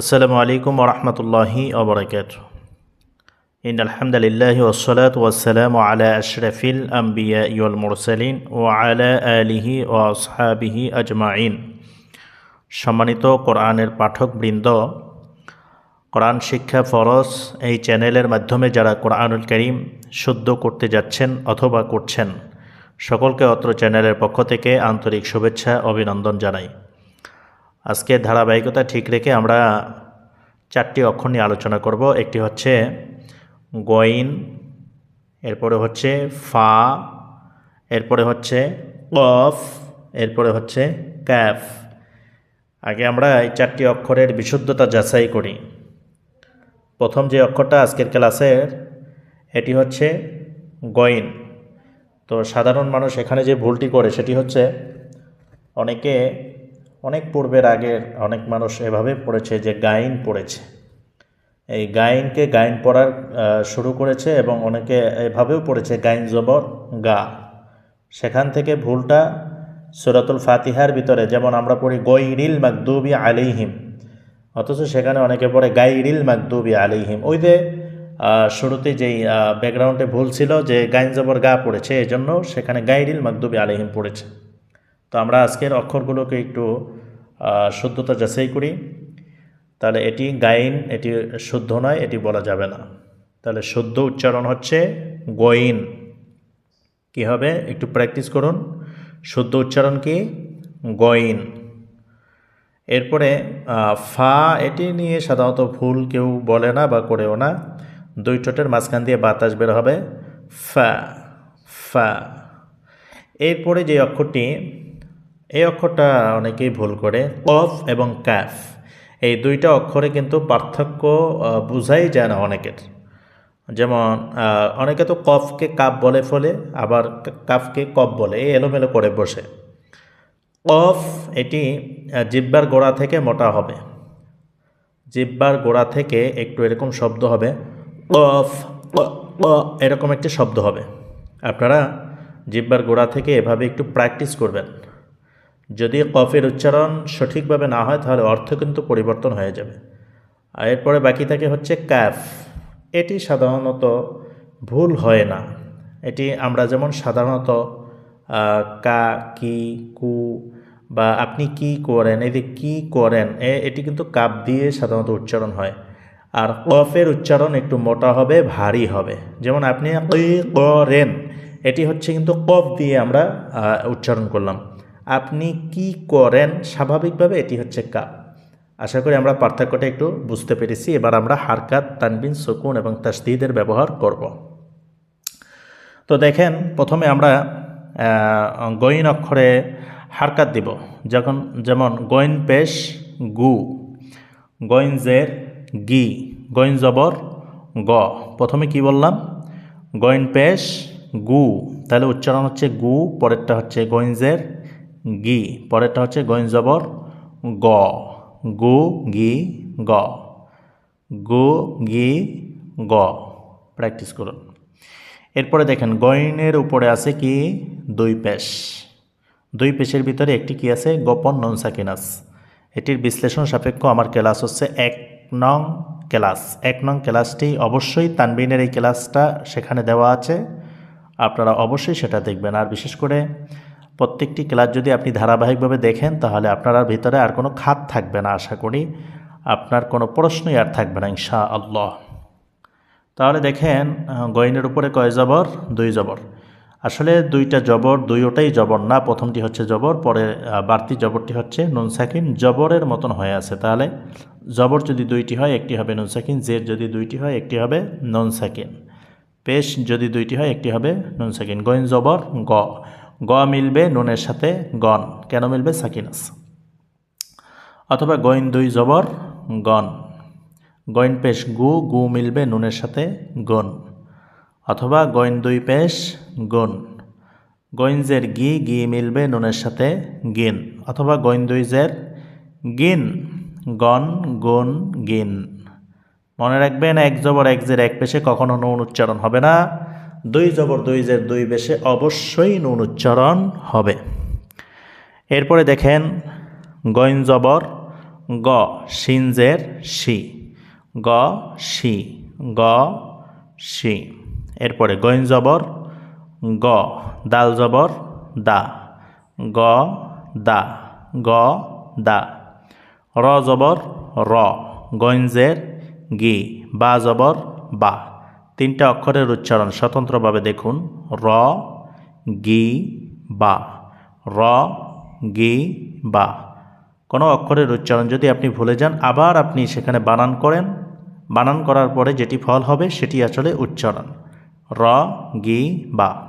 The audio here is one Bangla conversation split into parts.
আসসালামু আলাইকুম ওরহমতুল্লাহি ওবরাকাত ইন আলহামদুলিল্লাহ ওসলাত ওয়াসালাম আলা আশরফিল আম্বিয়া ইউল মুরসালিন ও আলা আলিহি ও আসহাবিহি আজমাইন। সম্মানিত কোরআনের পাঠকবৃন্দ, কোরআন শিক্ষা ফরজ এই চ্যানেলের মাধ্যমে যারা কোরআনুল করিম শুদ্ধ করতে যাচ্ছেন অথবা করছেন, সকলকে অত্র চ্যানেলের পক্ষ থেকে আন্তরিক শুভেচ্ছা, অভিনন্দন জানাই। আজকে ধারাবাহিকতা ঠিক রেখে আমরা চারটি অক্ষর নিয়ে আলোচনা করব। একটি হচ্ছে গইন, এরপরে হচ্ছে ফা, এরপরে হচ্ছে কফ, এরপরে হচ্ছে ক্যাফ। আগে আমরা এই চারটি অক্ষরের বিশুদ্ধতা যাচাই করি। প্রথম যে অক্ষরটা আজকের ক্লাসের, এটি হচ্ছে গইন। তো সাধারণ মানুষ এখানে যে ভুলটি করে সেটি হচ্ছে, অনেকে অনেক পূর্বের আগের অনেক মানুষ এভাবে পড়েছে যে গাইন পড়েছে। এই গাইনকে গাইন পড়ার শুরু করেছে এবং অনেকে এভাবেও পড়েছে, গাইন জবর গা। সেখান থেকে ভুলটা সুরাতুল ফাতিহার ভিতরে, যেমন আমরা পড়ি, গৈরিল মাকদুবি আলিহিম অথচ সেখানে অনেকে পড়ে, গাইরিল মাকদুবি আলিহিম ওই যে শুরুতে যেই ব্যাকগ্রাউন্ডে ভুল ছিল যে গাইন জবর গা পড়েছে এই জন্য সেখানে গাইরিল মাকদুবি আলিহিম পড়েছে। তো আমরা আজকের অক্ষরগুলোকে একটু শুদ্ধতা যাচাই করি। তাহলে এটি গাইন, এটি শুদ্ধ নয়, এটি বলা যাবে না। তাহলে শুদ্ধ উচ্চারণ হচ্ছে গইন। কি হবে? একটু প্র্যাকটিস করুন। শুদ্ধ উচ্চারণ কি? গইন। এরপরে ফা, এটি নিয়ে সাধারণত ভুল কেউ বলে না বা করেও না। দুই ঠোঁটের মাঝখান দিয়ে বাতাস বের হবে। ফা ফা। এরপরে যে অক্ষরটি এই অক্ষরটা অনেকেই ভুল করে, কফ এবং ক্যাফ। এই দুইটা অক্ষরে কিন্তু পার্থক্য বোঝাই যায় না অনেকের। যেমন অনেকে তো কফকে কাপ বলে ফলে, আবার কাফকে কফ বলে, এই এলোমেলো করে বসে। কফ, এটি জিব্বার গোড়া থেকে মোটা হবে। জিব্বার গোড়া থেকে একটু এরকম শব্দ হবে। কফ এরকম একটি শব্দ হবে। আপনারা জিব্বার গোড়া থেকে এভাবে একটু প্র্যাকটিস করবেন। যদি কফের উচ্চারণ সঠিকভাবে না হয়, তাহলে অর্থ কিন্তু পরিবর্তন হয়ে যাবে। আর এরপরে বাকি থাকে হচ্ছে ক্যাফ এটি সাধারণত ভুল হয় না। এটি আমরা যেমন সাধারণত কা, কি, কু বা আপনি কি করেন যে কি করেন এটি কিন্তু কাপ দিয়ে সাধারণত উচ্চারণ হয়। আর কফের উচ্চারণ একটু মোটা হবে, ভারী হবে। যেমন আপনি করেন, এটি হচ্ছে কিন্তু কফ দিয়ে আমরা উচ্চারণ করলাম। আপনি কি করেন? স্বাভাবিকভাবে এটি হচ্ছে কা। আশা করি আমরা পার্থক্যটা একটু বুঝতে পেরেছি। এবার আমরা হারকাত, তানবিন, সুকুন এবং তাসদিদের ব্যবহার করব। তো দেখেন, প্রথমে আমরা গইন অক্ষরে হারকাত দিব। যখন, যেমন গইন পেশ, গু। গইন জের, গি। গইন জবর, গ। প্রথমে কি বললাম? গইন পেশ, গু। তাহলে উচ্চারণ হচ্ছে গু, পরেরটা হচ্ছে গইন জের গি, পরেরটা হচ্ছে গইন জবর, গ, গু, গি, গ, গু, গি, গ। প্র্যাকটিস করুন। এরপরে দেখেন, গয়নের উপরে আছে কি? দুই পেশ। দুই পেশের ভিতরে একটি কি আছে? গোপন নন সাকিনাস এটির বিশ্লেষণ সাপেক্ষ আমার ক্লাস হচ্ছে এক নং ক্লাস। এক নং ক্লাসটি অবশ্যই তানবিনের এই ক্লাসটা সেখানে দেওয়া আছে। আপনারা অবশ্যই সেটা দেখবেন। আর বিশেষ করে প্রত্যেকটি ক্লাস যদি আপনি ধারাবাহিকভাবে দেখেন, তাহলে আপনার আর ভিতরে আর কোনো খাত থাকবে না, আশা করি। আপনার কোনো প্রশ্নই আর থাকবে না ইনশা আল্লাহ তাহলে দেখেন গয়নের উপরে কয় জবর? দুই জবর। আসলে দুইটা জবর, দুইটাই জবর না, প্রথমটি হচ্ছে জবর, পরে বাড়তি জবরটি হচ্ছে নুন সাকিন। জবরের মতন হয়ে আছে, তাহলে জবর যদি দুইটি হয়, একটি হবে নুন সাকিন, জের যদি দুইটি হয়, একটি হবে নুন সাকিন। পেশ যদি দুইটি হয়, একটি হবে নুন সাকিন। গইন জবর, গ। গ মিলবে নুনের সাথে গন। কেন মিলবে? সাকিনাস অথবা গইন দুই জবর, গন। গইন পেশ গু গু মিলবে নুনের সাথে গুন। অথবা গইন দুই পেশ গুন। গইনজের গি গি মিলবে নুনের সাথে গিন। অথবা গইন দুই জের গিন। গন, গুন, গিন। মনে রাখবেন, এক জবর, এক জের, এক পেশে কখনো নুন উচ্চারণ হবে না। দুই জবর দুই জের দুই বেশে অবশ্যই নুন উচ্চারণ হবে। এরপরে দেখেন, গইন জবর, গ, সিনজের সি গ সি গ সি এরপরে গইন জবর, গ, দাল জবর, দা, গ দা গ, দা। র জবর, র গঞ্জের গি, বা জবর, বা। তিনটা অক্ষরের উচ্চারণ স্বতন্ত্রভাবে দেখুন। র, গি, বা। র, গি, বা। কোনো অক্ষরের উচ্চারণ যদি আপনি ভুলে যান, আবার আপনি সেখানে বানান করেন। বানান করার পরে যেটি ফল হবে সেটি আসলে উচ্চারণ। র, গি, বা।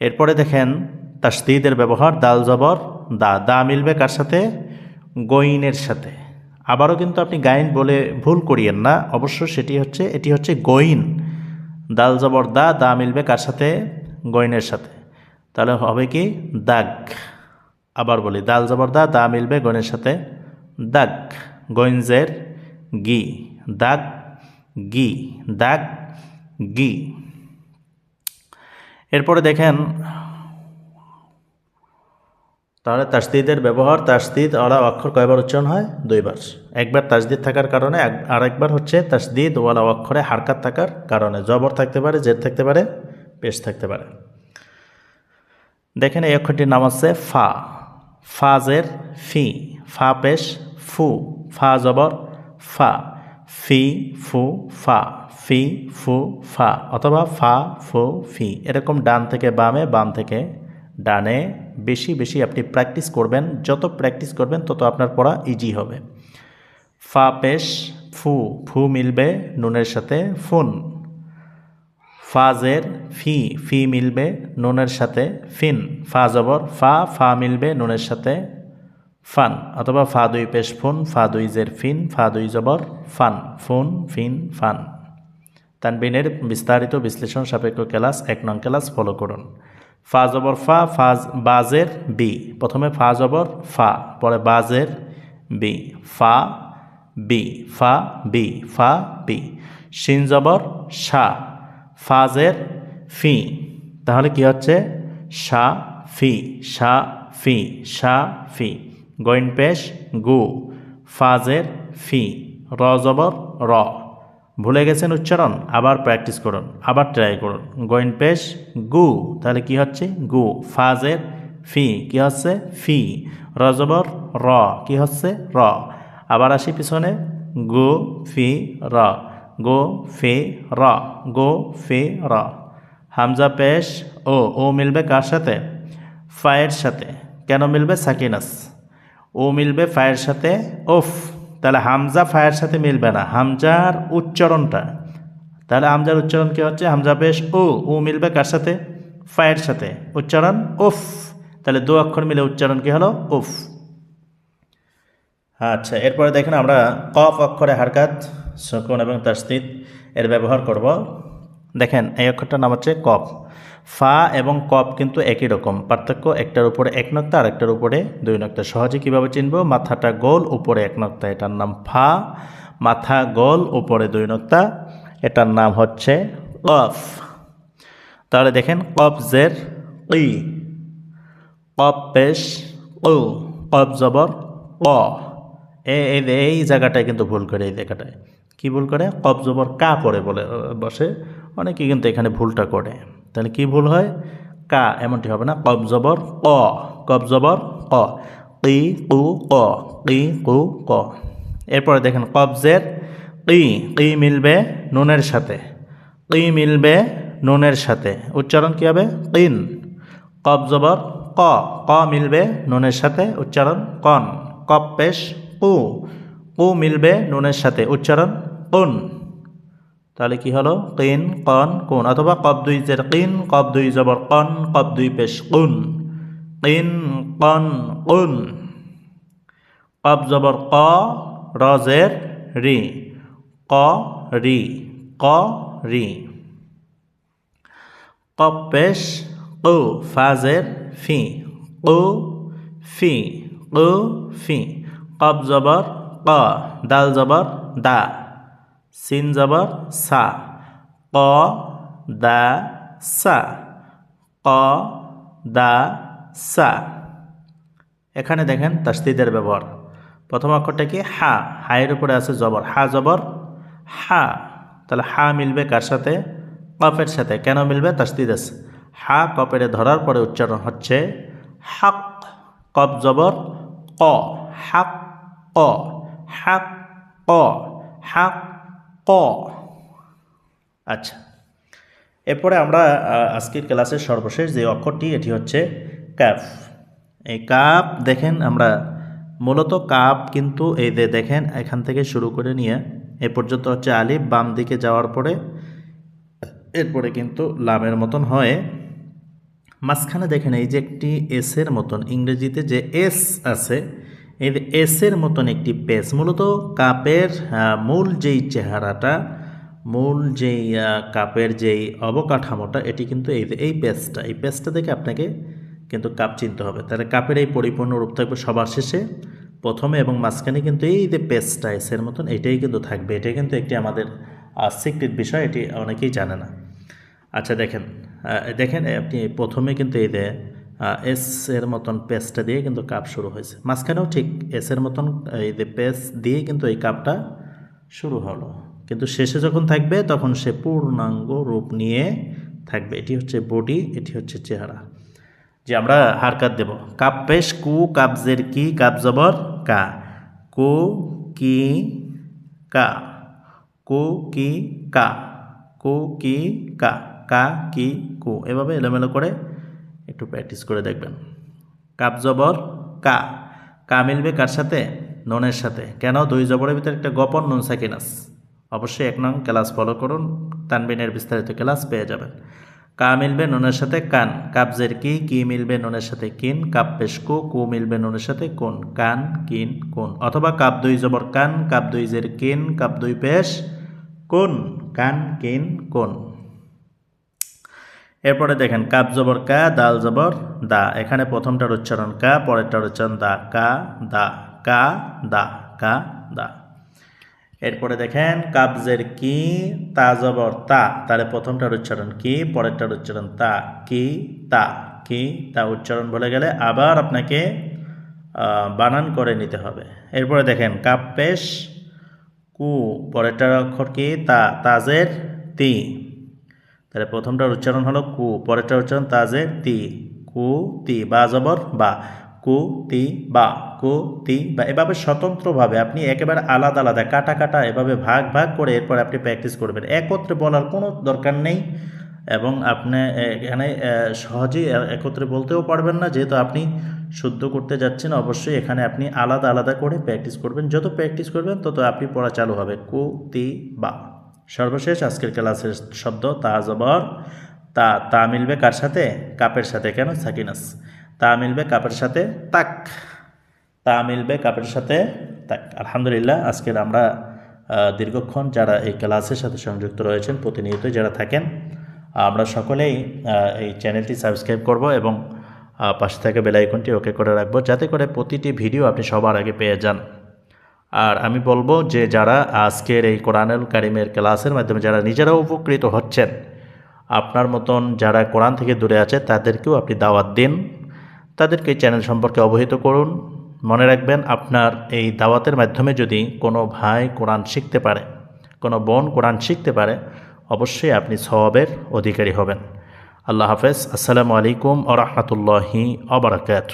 এরপরে দেখেন, তাসদিদের ব্যবহার, দাল জবর, দা। দা মিলবে কার সাথে? গইনের সাথে। আবারও কিন্তু আপনি গাইন বলে ভুল করিয়েন না। অবশ্য সেটি হচ্ছে, এটি হচ্ছে গইন। দাল জবর দা দা মিলবে কার সাথে? গইনের সাথে। তাহলে হবে কি? দাগ। আবার বলি, দাল জবর দা দা মিলবে গইনের সাথে? দাগ। গইনজের গি। দাগ গি। দাগ, গি। এরপরে দেখেন তাহলে তাসদিদের ব্যবহার, তাসদিদ ওয়ালা অক্ষর কয়বার উচ্চারণ হয়? দুইবার। একবার তাসদিদ থাকার কারণে আর একবার হচ্ছে তাসদিদ ওয়ালা অক্ষরে হারকাত থাকার কারণে। জবর থাকতে পারে, জেদ থাকতে পারে, পেশ থাকতে পারে। দেখেন এই অক্ষরটির নাম হচ্ছে ফা। ফাজের ফি। ফা পেশ, ফু। ফা জবর, ফা। ফি, ফু, ফা। ফি, ফু, ফা। অথবা ফা, ফু, ফি। এরকম ডান থেকে বামে, বাম থেকে ডানে বেশি বেশি আপনি প্র্যাকটিস করবেন, যত প্র্যাকটিস করবেন তত আপনার পড়া ইজি হবে। ফা পেশ, ফু ফু মিলবে নুনের সাথে ফুন। ফাজের ফি ফি মিলবে নুনের সাথে ফিন। ফা জবর, ফা ফা মিলবে নুনের সাথে ফান। অথবা ফা দুই পেশ ফুন, ফা দুই জের ফিন, ফা দুই জবর, ফান। ফুন, ফিন, ফান। তানবিনের বিস্তারিত বিশ্লেষণ সাপেক্ষ ক্লাস এক নং ক্লাস ফলো করুন। ফা জবর ফা ফাজ বাজের বি। প্রথমে ফা জবর, ফা, পরে বাজের বি। ফা বি ফা বি ফা বি। শিন জবর শা ফাজের ফি। তাহলে কি হচ্ছে? শা ফি শা ফি শা ফি। গইন পেশ গু, ফাজের ফি। র জবর, র। ভুলে গেছেন উচ্চারণ? আবার প্র্যাকটিস করুন, আবার ট্রাই করুন। গোয়েন পেশ গু তাহলে কি হচ্ছে? গু ফাজের ফি কি হচ্ছে? ফি রজবর র। কি হচ্ছে? র। আবার আসি পিছনে। গো ফি র। গো ফি র। গো ফি র। হামজা পেশ ও। ও মিলবে কার সাথে? ফায়ের সাথে। কেন মিলবে? সাকিনাস। ও মিলবে ফায়ের সাথে? ওফ তাহলে হামজা ফায়ের সাথে মিলবে না। হামজার উচ্চারণটা। তাহলে হামজার উচ্চারণ কী হচ্ছে? হামজা বেশ ও ও মিলবে কার সাথে? ফায়ের সাথে। উচ্চারণ উফ। তাহলে দু অক্ষর মিলে উচ্চারণ কী হলো? উফ। আচ্ছা এরপরে দেখেন আমরা কফ অক্ষরে হারকাত, শকুন এবং তাস্তিদ এর ব্যবহার করব। দেখেন, এই অক্ষরটার নাম হচ্ছে কপ ফা এবং কপ কিন্তু একই রকম, পার্থক্য একটার উপরে এক নক্তা আর একটার উপরে দুই নক্তা। সহজে কীভাবে চিনব? মাথাটা গোল, উপরে এক নক্তা। এটার নাম ফা। মাথা গোল, উপরে দুই নক্তা। এটার নাম হচ্ছে কফ। তাহলে দেখেন কবজের ই। কপ পেশ ও কব জবর ক। এই জায়গাটায় কিন্তু ভুল করে, এই জায়গাটায়। কি ভুল করে? কব জবর কা পরে বলে, বসে। অনেকে কিন্তু এখানে ভুলটা করে। তাহলে কি ভুল হয়? কা, এমনটি হবে না। কব জবর ক কব জবর ক কি কু ক কি কু ক। এরপরে দেখেন কবজের কি কি মিলবে নুনের সাথে। কি মিলবে নুনের সাথে। উচ্চারণ কী হবে? কিন কব জবর ক ক মিলবে নুনের সাথে। উচ্চারণ কন। কপ পেশ কু। কু মিলবে নুনের সাথে। উচ্চারণ কুন। তাহলে কি হলো? কিন, কন, কুন, অথবা কব দুই জের কিন কব দুই জবর কন কব দুই পেশ কুন। কিন, কন, কুন। কব জবর ক রজের রি। ক রি। ক, রি। কব পেশ কু ফাজের ফি। কু ফি। কু, ফি। কব জবর ক, দাল জবর দা। সিন জবর সা। ক, দা, সা। ক, দা, সা। এখানে দেখেন তাস্তিদের ব্যবহার। প্রথম অক্ষরটা কি? হা। হায়ের উপরে আছে জবর। হা জবর? হা। তাহলে হা মিলবে কার সাথে? কফের সাথে। কেন মিলবে? তাস্তিদ আছে। হা কপেরে ধরার পরে উচ্চারণ হচ্ছে হাক। কপ জবর? ক। হাক। ক। হাক। ক। হাক। ক। আচ্ছা। এরপরে আমরা আজকের ক্লাসের সর্বশেষ যে অক্ষরটি, এটি হচ্ছে ক্যাফ এই কাপ দেখেন আমরা, মূলত কাপ কিন্তু এই যে দেখেন, এখান থেকে শুরু করে নিয়ে এ পর্যন্ত হচ্ছে আলিফ, বাম দিকে যাওয়ার পরে, এরপরে কিন্তু লামের মতন হয়, মাঝখানে দেখেন এই যে একটি এসের মতন, ইংরেজিতে যে এস আছে যে এসের মতন একটি পেস মূলত কাপের মূল যেই চেহারাটা, মূল যেই কাপের যেই অবকাঠামোটা, এটি কিন্তু এই এই পেজটা এই পেজটা দেখে আপনাকে কিন্তু কাপ চিনতে হবে। তাহলে কাপের এই পরিপূর্ণ রূপ থাকবে সবার শেষে। প্রথমে এবং মাঝখানে কিন্তু এই যে পেজটা এসের মতন, এটাই কিন্তু থাকবে। এটাই কিন্তু একটি আমাদের সিক্রেট বিষয়, এটি অনেকেই জানে না। আচ্ছা দেখেন দেখেন, আপনি প্রথমে কিন্তু এই যে এস এর মতন পেস্টটা দিয়ে কিন্তু কাপ শুরু হয়েছে। মাঝখানেও ঠিক এস এর মতন এই যে পেস দিয়ে কিন্তু এই কাপটা শুরু হলো। কিন্তু শেষে যখন থাকবে, তখন সে পূর্ণাঙ্গ রূপ নিয়ে থাকবে। এটি হচ্ছে বডি এটি হচ্ছে চেহারা। যে আমরা হারকাত দেব। কাপ পেশ, কু কাবজের কি, কাপ জবর, কা। কু, কি, কা। কু, কি, কা। কু, কি, কা। কা, কি, কু। এভাবে এলোমেলো করে একটু প্র্যাকটিস করে দেখবেন। কাপ জবর, কা। কা মিলবে কার সাথে? ননের সাথে। কেন? দুই জবরের ভিতরে একটা গোপন নুন সাকিনাস অবশ্যই এক নং ক্লাস ফলো করুন, তানবিনের বিস্তারিত ক্লাস পেয়ে যাবেন। কা মিলবে নুনের সাথে কান। কাবজের কি? কি মিলবে নুনের সাথে কিন? কাপ পেশ কু কু মিলবে নুনের সাথে কোন? কান, কিন, কোন? অথবা কাপ দুই জবর কান, কাপ দুই জের কিন, কাপ দুই পেশ, কোন? কান, কিন, কোন? এরপরে দেখেন, কাপ জবর কা, দাল জবর দা। এখানে প্রথমটার উচ্চারণ কা, পরেরটার উচ্চারণ দা। কা দা কা দা কা, দা। এরপরে দেখেন কাবজের কি, তা জবর তা। তাহলে প্রথমটার উচ্চারণ কি, পরেরটার উচ্চারণ তা। কি তা। কি, তা উচ্চারণ বলে গেলে আবার আপনাকে বানান করে নিতে হবে। এরপরে দেখেন, কাপ পেশ, কু। পরেরটার অক্ষর কি, তা। তাজের তি। তাহলে প্রথমটার উচ্চারণ হলো কু পরেরটার উচ্চারণ তাজের তি। কু, তি, বা জবর, বা। কু, তি, বা। কু, তি, বা। এভাবে স্বতন্ত্রভাবে আপনি একেবারে আলাদা আলাদা, কাটা কাটা, এভাবে ভাগ ভাগ করে এরপর আপনি প্র্যাকটিস করবেন। একত্রে বলার কোনো দরকার নেই এবং আপনি এখানে সহজেই একত্রে বলতেও পারবেন না। যেহেতু আপনি শুদ্ধ করতে যাচ্ছেন, অবশ্যই এখানে আপনি আলাদা আলাদা করে প্র্যাকটিস করবেন। যত প্র্যাকটিস করবেন, তত আপনি পড়া চালু হবে। কু, তি, বা। সর্বশেষ আজকের ক্লাসের শব্দ তা জবর, তা তা মিলবে কার সাথে? কাপের সাথে কেন? সাকিনাস। তা মিলবে কাপের সাথে তাক। তা মিলবে কাপের সাথে তাক। আলহামদুলিল্লাহ, আজকের আমরা দীর্ঘক্ষণ যারা এই ক্লাসের সাথে সংযুক্ত রয়েছেন প্রতিনিয়ত যারা থাকেন, আমরা সকলেই এই চ্যানেলটি সাবস্ক্রাইব করব এবং পাশে থাকা বেলাইকনটি ওকে করে রাখব, যাতে করে প্রতিটি ভিডিও আপনি সবার আগে পেয়ে যান। আর আমি বলব যে যারা আজকের এই কোরআনুল কারিমের ক্লাসের মাধ্যমে যারা নিজেরাও উপকৃত হচ্ছেন, আপনার মতন যারা কোরআন থেকে দূরে আছে, তাদেরকেও আপনি দাওয়াত দিন। তাদেরকে চ্যানেল সম্পর্কে অবহিত করুন। মনে রাখবেন, আপনার এই দাওয়াতের মাধ্যমে যদি কোনো ভাই কোরআন শিখতে পারে, কোনো বোন কোরআন শিখতে পারে, অবশ্যই আপনি সওয়াবের অধিকারী হবেন। আল্লাহ হাফেজ। আসসালামু আলাইকুম আ রহমতুল্লাহি আবরাকাত